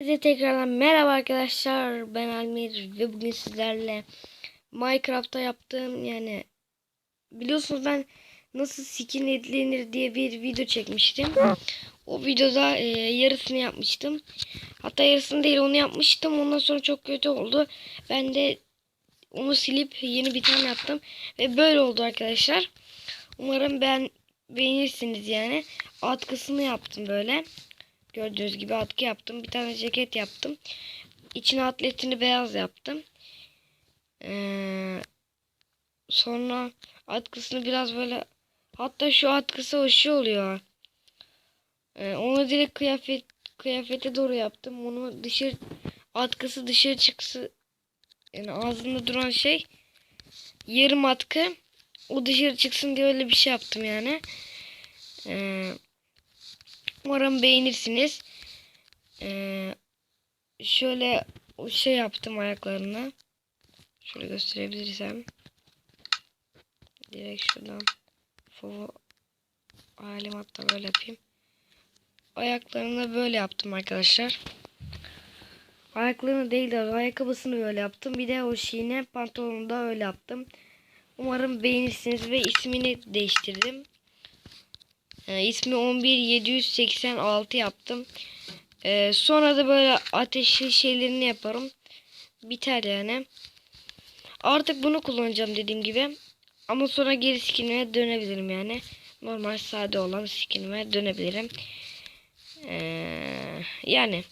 Size tekrardan merhaba arkadaşlar. Ben Almir ve bugün sizlerle Minecraft'ta yaptığım yani biliyorsunuz ben nasıl skin edilenir diye bir video çekmiştim. O videoda e, yarısını yapmıştım. Hatta yarısını değil onu yapmıştım. Ondan sonra çok kötü oldu. Ben de onu silip yeni bir tane yaptım. Ve böyle oldu arkadaşlar. Umarım ben beğenirsiniz yani. Alt kısmını yaptım böyle. Gördüğünüz gibi atkı yaptım. Bir tane ceket yaptım. İçine atletini beyaz yaptım. Ee, sonra atkısını biraz böyle hatta şu atkısı hoşu oluyor. Ee, onu direkt kıyafet kıyafete doğru yaptım. Onu dışarı atkısı dışarı çıksı yani ağzında duran şey yarım atkı o dışarı çıksın diye öyle bir şey yaptım yani. Ee, Umarım beğenirsiniz. Ee, şöyle şey yaptım ayaklarına. Şöyle gösterebilirsem. Direkt şuradan fovo halim hatta böyle yapayım. Ayaklarını böyle yaptım arkadaşlar. Ayaklarını değil de ayakkabısını böyle yaptım. Bir de o şeyine pantolonunu da öyle yaptım. Umarım beğenirsiniz ve ismini değiştirdim. Ee, ismi 11786 yaptım. Ee, sonra da böyle ateşli şeylerini yaparım. Biter yani. Artık bunu kullanacağım dediğim gibi. Ama sonra geri skinime dönebilirim yani. Normal sade olan skinime dönebilirim. Ee, yani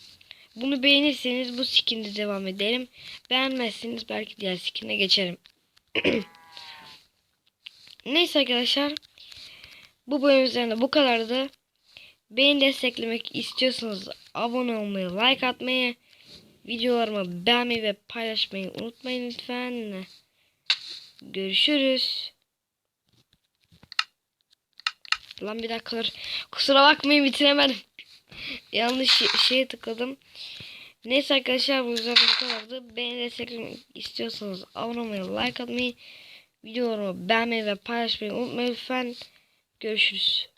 bunu beğenirseniz bu skinde devam ederim. Beğenmezseniz belki diğer skine geçerim. Neyse arkadaşlar. Bu bölüm üzerinde bu kadardı. Beni desteklemek istiyorsanız abone olmayı, like atmayı, videolarımı beğenmeyi ve paylaşmayı unutmayın lütfen. Görüşürüz. Lan bir dakika dur. Kusura bakmayın bitiremedim. Yanlış şeye tıkladım. Neyse arkadaşlar bu yüzden bu kadardı. Beni desteklemek istiyorsanız abone olmayı, like atmayı, videolarımı beğenmeyi ve paylaşmayı unutmayın lütfen. Görüşürüz.